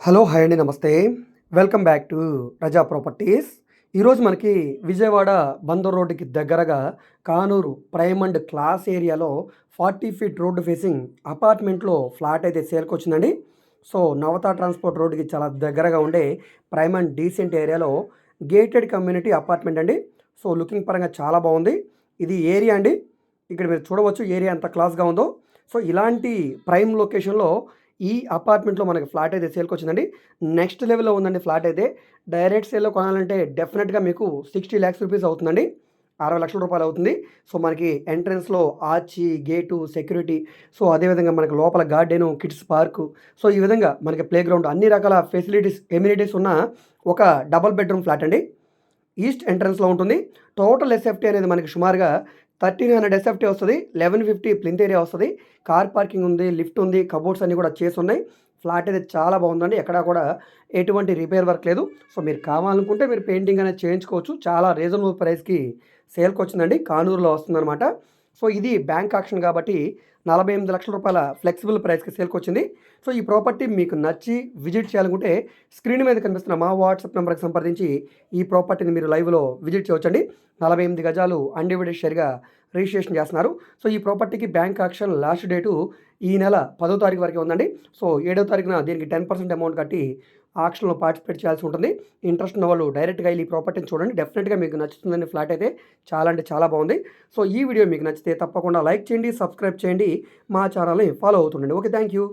Hello hi అండి నమస్తే. Welcome back to Raza properties. ఈరోజు మనకి విజయవాడ బందర్ రోడ్డుకి దగ్గరగా కానూరు ప్రైమ్ అండ్ క్లాస్ ఏరియాలో ఫార్టీ ఫీట్ రోడ్డు ఫేసింగ్ అపార్ట్మెంట్లో ఫ్లాట్ అయితే సేల్కి వచ్చిందండి. సో నవతా ట్రాన్స్పోర్ట్ రోడ్డుకి చాలా దగ్గరగా ఉండే ప్రైమ్ అండ్ డీసెంట్ ఏరియాలో గేటెడ్ కమ్యూనిటీ అపార్ట్మెంట్ అండి. సో లుకింగ్ పరంగా చాలా బాగుంది. ఇది ఏరియా అండి. ఇక్కడ మీరు చూడవచ్చు ఏరియా ఎంత క్లాస్గా ఉందో. సో ఇలాంటి ప్రైమ్ లొకేషన్లో ఈ అపార్ట్మెంట్లో మనకి ఫ్లాట్ అయితే సేల్కి వచ్చిందండి. నెక్స్ట్ లెవెల్లో ఉందండి ఫ్లాట్ అయితే. డైరెక్ట్ సేల్లో కొనాలంటే డెఫినెట్గా మీకు సిక్స్టీ ల్యాక్స్ రూపీస్ అవుతుందండి. అరవై లక్షల రూపాయలు అవుతుంది. సో మనకి ఎంట్రన్స్లో ఆర్చి గేటు సెక్యూరిటీ సో అదేవిధంగా మనకి లోపల గార్డెను కిడ్స్ పార్కు సో ఈ విధంగా మనకి ప్లే గ్రౌండ్ అన్ని రకాల ఫెసిలిటీస్ ఎమ్యూనిటీస్ ఉన్న ఒక డబల్ బెడ్రూమ్ ఫ్లాట్ అండి. ఈస్ట్ ఎంట్రన్స్లో ఉంటుంది. టోటల్ ఎస్ఎఫ్టీ అనేది మనకి సుమారుగా థర్టీన్ హండ్రెడ్ ఎస్ఎఫ్టీ వస్తుంది. లెవెన్ ఫిఫ్టీ ప్లింత్ ఏరియా వస్తుంది. కార్ పార్కింగ్ ఉంది లిఫ్ట్ ఉంది కబోర్డ్స్ అన్నీ కూడా చేసి ఉన్నాయి. ఫ్లాట్ అయితే చాలా బాగుందండి. ఎక్కడా కూడా ఎటువంటి రిపేర్ వర్క్ లేదు. సో మీరు కావాలనుకుంటే మీరు పెయింటింగ్ అనేది చేయించుకోవచ్చు. చాలా రీజనబుల్ ప్రైస్కి సేల్కి వచ్చిందండి కానూరులో వస్తుందన్నమాట. సో ఇది బ్యాంక్ ఆక్షన్ కాబట్టి నలభై ఎనిమిది లక్షల రూపాయల ఫ్లెక్సిబుల్ ప్రైస్కి సేల్కి వచ్చింది. సో ఈ ప్రాపర్టీ మీకు నచ్చి విజిట్ చేయాలనుకుంటే స్క్రీన్ మీద కనిపిస్తున్న మా వాట్సాప్ నెంబర్కి సంప్రదించి ఈ ప్రాపర్టీని మీరు లైవ్లో విజిట్ చేయవచ్చండి. నలభై ఎనిమిది గజాలు అన్డివైడెడ్ షేర్గా రిజిస్ట్రేషన్ చేస్తున్నారు. సో ఈ ప్రాపర్టీకి బ్యాంక్ ఆక్షన్ లాస్ట్ డేటు ఈ నెల పదో తారీఖు వరకే ఉందండి. సో ఏడో తారీఖున దీనికి టెన్ పర్సెంట్ అమౌంట్ కట్టి ఆక్షన్లో పార్టిసిపేట్ చేయాల్సి ఉంటుంది. ఇంట్రెస్ట్ ఉన్న వాళ్ళు డైరెక్ట్గా వెళ్ళి ఈ ప్రాపర్టీని చూడండి. డెఫినెట్గా మీకు నచ్చుతుందని ఫ్లాట్ అయితే చాలా అంటే చాలా బాగుంది. సో ఈ వీడియో మీకు నచ్చితే తప్పకుండా లైక్ చేయండి సబ్స్క్రైబ్ చేయండి మా ఛానల్ని ఫాలో అవుతుండండి. Okay thank you.